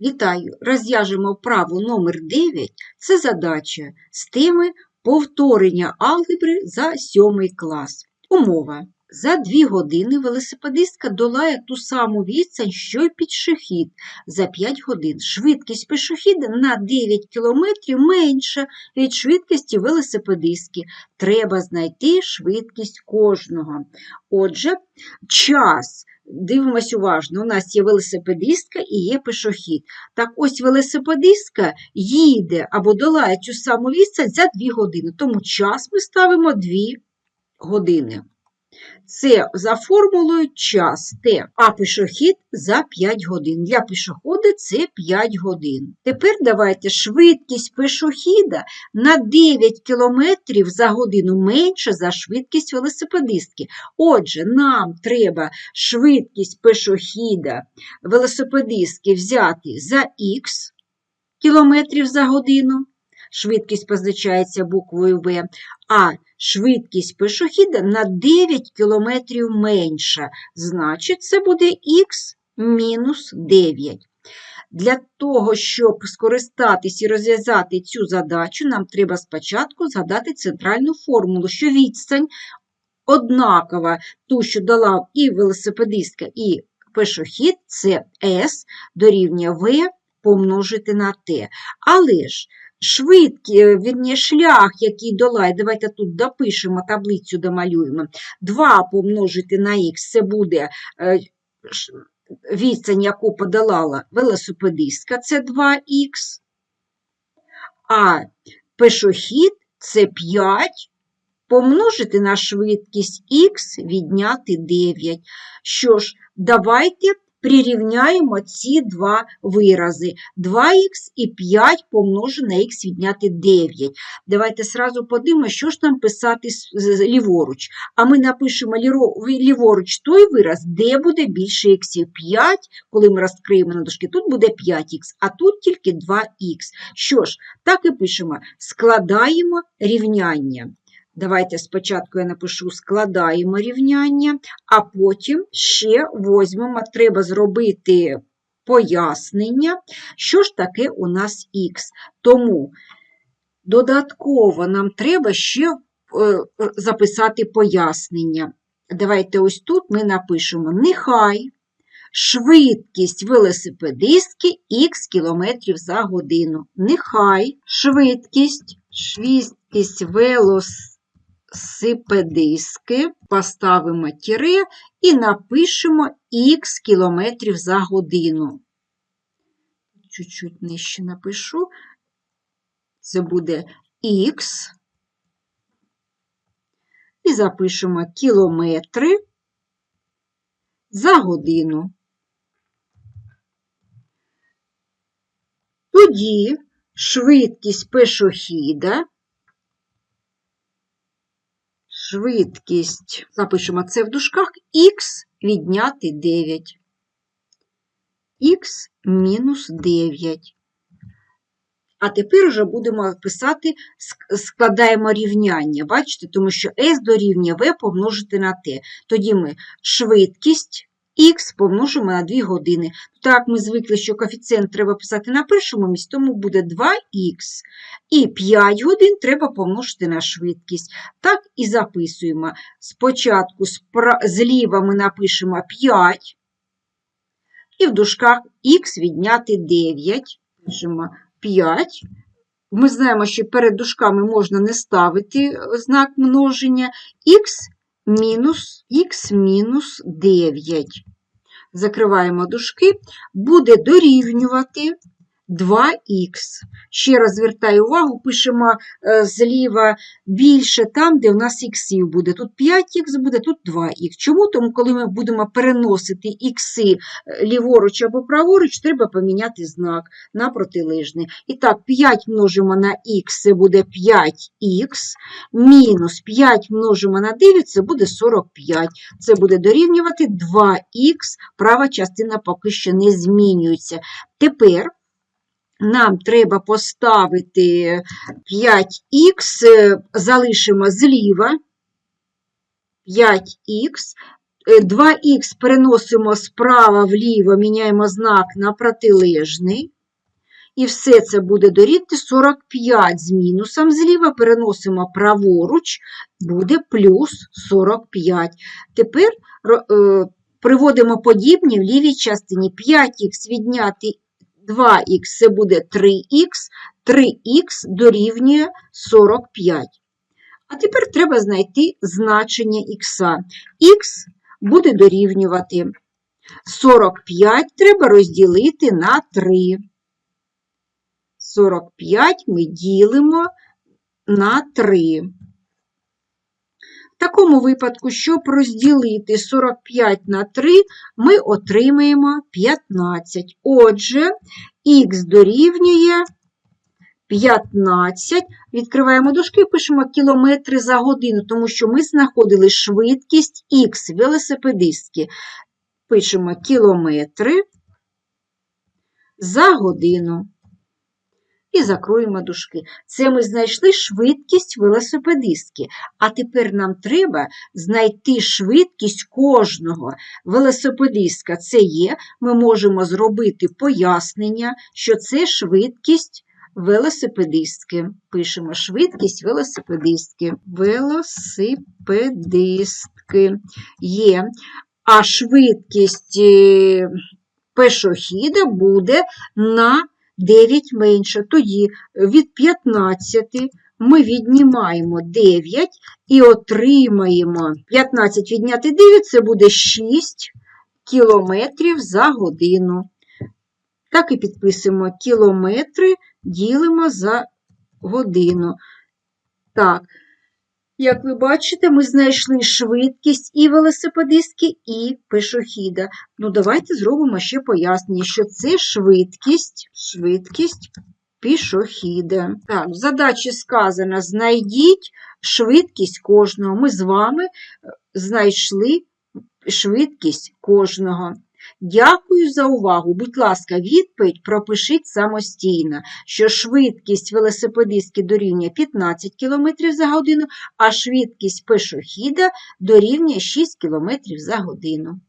Вітаю! Розв'яжемо вправу номер 9. Це задача з теми повторення алгебри за 7 клас. Умова. За 2 години велосипедистка долає ту саму відстань, що й пішохід за 5 годин. Швидкість пішохіда на 9 км менша від швидкості велосипедистки. Треба знайти швидкість кожного. Отже, час. Дивимось уважно, у нас є велосипедистка і є пішохід. Так ось велосипедистка їде або долає цю саму відстань за 2 години, тому час ми ставимо 2 години. Це за формулою час Т, а пішохід за 5 годин. Для пішохода це 5 годин. Тепер давайте швидкість пішохіда на 9 км за годину менша за швидкість велосипедистки. Отже, нам треба швидкість пішохіда велосипедистки взяти за х кілометрів за годину. Швидкість позначається буквою В, а швидкість пішохіда на 9 км менша. Значить, це буде х мінус 9. Для того, щоб скористатись і розв'язати цю задачу, нам треба спочатку згадати центральну формулу, що відстань однакова, ту, що дала і велосипедистка, і пішохід, це S дорівнює В помножити на Т. Але ж швидкі, вірні, шлях, який долає, давайте тут допишемо таблицю, домалюємо. 2 помножити на х це буде е, відстань, яку подолала велосипедистка, це 2х, а пешохід це 5 помножити на швидкість х відняти 9. Що ж, давайте прирівняємо ці два вирази. 2х і 5 помножити на х відняти 9. Давайте сразу подивимося, що ж нам писати ліворуч. А ми напишемо ліворуч той вираз, де буде більше х. 5, коли ми розкриємо на дошки, тут буде 5х, а тут тільки 2х. Що ж, так і пишемо, складаємо рівняння. Давайте спочатку я напишу складаємо рівняння, а потім ще возьмемо, треба зробити пояснення, що ж таке у нас х. Тому додатково нам треба ще е, записати пояснення. Давайте ось тут ми напишемо нехай швидкість велосипедистки х км за годину. Нехай швидкість, швидкість велосипедистки сипедиски, поставимо тіре і напишемо х кілометрів за годину. Чуть-чуть нижче напишу. Це буде х. І запишемо кілометри за годину. Тоді швидкість пешохіда швидкість, запишемо це в дужках, х відняти 9. х мінус 9. А тепер вже будемо писати, складаємо рівняння, бачите, тому що S дорівнює V помножити на T. Тоді ми швидкість х помножимо на 2 години. Так, ми звикли, що коефіцієнт треба писати на першому місці, тому буде 2х. І 5 годин треба помножити на швидкість. Так і записуємо. Спочатку зліва ми напишемо 5, і в дужках х відняти 9. Пишемо 5. Ми знаємо, що перед дужками можна не ставити знак множення. х мінус х мінус 9. Закриваємо дужки, буде дорівнювати 2х. Ще раз звертаю увагу, пишемо е, зліва більше там, де у нас х буде. Тут 5х буде, тут 2х. Чому? Тому, коли ми будемо переносити ікси е, ліворуч або праворуч, треба поміняти знак на протилежний. І так, 5 множимо на х, це буде 5х, мінус 5 множимо на 9, це буде 45. Це буде дорівнювати 2х, права частина поки що не змінюється. Тепер нам треба поставити 5х, залишимо зліва 5х, е, 2х переносимо справа вліво, міняємо знак на протилежний. І все це буде дорівнювати 45 з мінусом зліва, переносимо праворуч, буде плюс 45. Тепер е, приводимо подібні в лівій частині. 5х відняти 2х це буде 3х, 3х дорівнює 45. А тепер треба знайти значення х. Х буде дорівнювати 45 треба розділити на 3. 45 ми ділимо на 3. В такому випадку, щоб розділити 45 на 3, ми отримаємо 15. Отже, х дорівнює 15. Відкриваємо дужки, пишемо кілометри за годину, тому що ми знаходили швидкість х велосипедистки. Пишемо кілометри за годину. І закроємо дужки. Це ми знайшли швидкість велосипедистки. А тепер нам треба знайти швидкість кожного велосипедистка. Це є, ми можемо зробити пояснення, що це швидкість велосипедистки. Пишемо швидкість велосипедистки. Велосипедистки є. А швидкість е, пешохіда буде на 9 менше. Тоді від 15 ми віднімаємо 9 і отримаємо 15 відняти 9 це буде 6 кілометрів за годину. Так і підписуємо кілометри, ділимо за годину. Так, як ви бачите, ми знайшли швидкість і велосипедистки, і пешохіда. Ну, давайте зробимо ще пояснення, що це швидкість, швидкість пішохіда. Так, в задачі сказано: знайдіть швидкість кожного. Ми з вами е, знайшли швидкість кожного. Дякую за увагу. Будь ласка, відповідь пропишіть самостійно, що швидкість велосипедистки дорівнює 15 км за годину, а швидкість пешохіда дорівнює 6 км за годину.